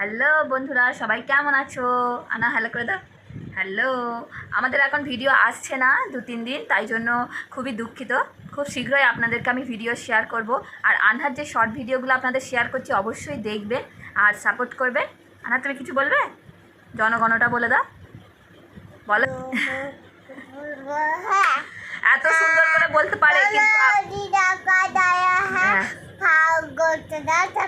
Hello বন্ধুরা সবাই কেমন আছো? আনা হ্যালো করে দাও। হ্যালো আমাদের এখন ভিডিও আসছে না দু তিন দিন তাই জন্য খুবই দুঃখিত। খুব শীঘ্রই আপনাদেরকে আমি ভিডিও শেয়ার করব। আর আনহার যে শর্ট ভিডিওগুলো আপনাদের শেয়ার করছি অবশ্যই দেখবেন আর সাপোর্ট করবে। আনা তুমি কিছু বলবে? জনগণটা বলে দাও। বলো। এত সুন্দর করে বলতে পারে কিন্তু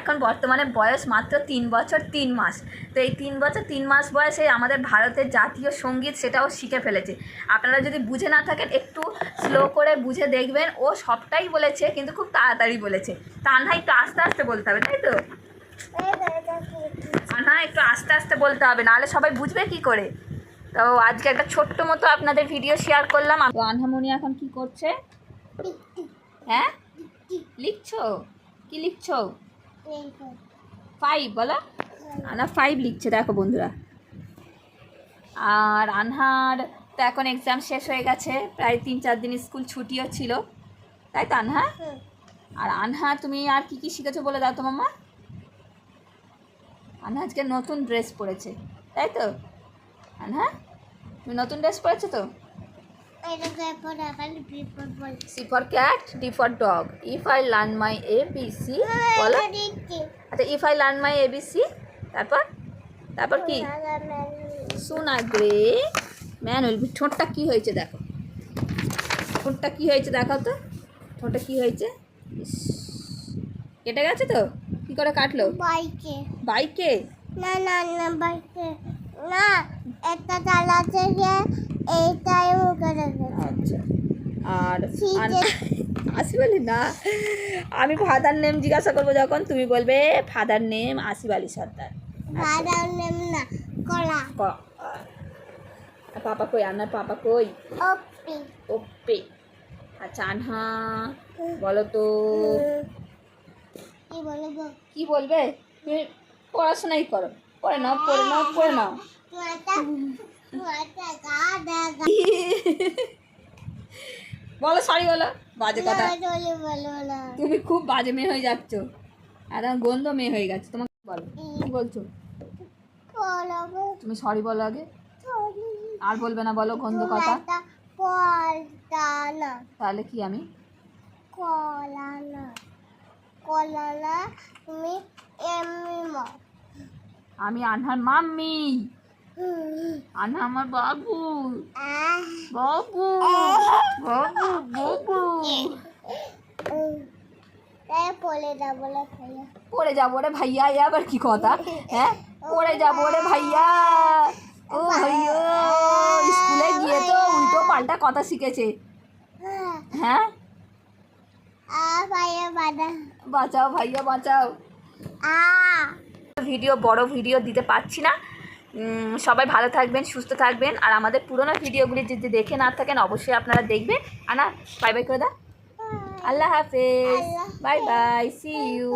এখন বর্তমানে বয়স মাত্র তিন বছর তিন মাস। তো এই তিন বছর তিন মাস বয়সে আমাদের ভারতের জাতীয় সংগীত সেটাও শিখে ফেলেছে। আপনারা যদি বুঝে না থাকেন একটু স্লো করে বুঝে দেখবেন। ও সবটাই বলেছে কিন্তু খুব তাড়াতাড়ি বলেছে। তা আনহা একটু আস্তে আস্তে বলতে হবে তাই তো? আনহা একটু আস্তে আস্তে বলতে হবে নাহলে সবাই বুঝবে কি করে? তো আজকে একটা ছোট্ট মতো আপনাদের ভিডিও শেয়ার করলাম। তো আনহামণি এখন কি করছে? হ্যাঁ? লিখছো? কি লিখছো? ফাইভ বলো। আনা ফাইভ লিখছে দেখো বন্ধুরা। আর আনহার তো এখন এক্সাম শেষ হয়ে গেছে প্রায় তিন চার দিন স্কুল ছুটিও ছিল। তাই তো আনহা? আর আনহা তুমি আর কি কি শিখেছো বলে দাও তো মাম্মা? আনহা আজকে নতুন ড্রেস পরেছে তাই তো? আনহা তুমি নতুন ড্রেস পরেছো তো? C for cat D for dog if I learn my A B C বলো। আচ্ছা if I learn my A B C তারপর? তারপর কি? সোনা গ্রে ম্যান উইল বি ঠোঁটটা কী হয়েছে দেখো। ঠোঁটটা কী হয়েছে দেখো তো। ঠোঁটটা কী হয়েছে? কেটে গেছে তো? কী করে কাটলো? বাইকে। বাইকে? না না না বাইকে। না একটা চালাতে গিয়ে এইটাই মুখে আর শীতে- আসি বলি না। আমি ফাদার নেম জিজ্ঞাসা করব যখন তুমি বলবে ফাদার নেম আসিফ আলী সর্দার। বাদাম নেম না কলা। পাপা কই? আপনার পাপা কই? ওপি। ওপে। আচ্ছা আনহা বলো তো। কি কি বলবে? তুমি পড়াশোনাই করো। পড়ে নাও পড়ে নাও পড়ে নাও। বলো সরি বলো। বাজে কথা। তুমি খুব বাজে মেয়ে হয়ে যাচ্ছ। একদম গন্ধ মেয়ে হয়ে গেছে। তোমাকে বলো? কি বলছো? তুমি সরি বলো আগে। আর বলবে না বলো গন্ধ কথা। তাহলে কি আমি? তুমি এমনি আমি আনহার মাম্মি। আনহা আমার বাবু। বাবু। বাবু বাবু পড়ে যাব রে ভাইয়া আবার কি কথা? হ্যাঁ? পড়ে যাব রে ভাইয়া। ও ভাইয়া স্কুলে গিয়ে তো উল্টো পাল্টা কথা শিখেছে। হ্যাঁ? বাঁচাও ভাইয়া বাঁচাও। ভিডিও বড় ভিডিও দিতে পারছি না। সবাই ভালো থাকবেন সুস্থ থাকবেন। আর আমাদের পুরোনো ভিডিওগুলি যদি দেখে না থাকেন অবশ্যই আপনারা দেখবেন। আনা বাই বাই করে দা। আল্লাহ হাফেজ। Bye bye C you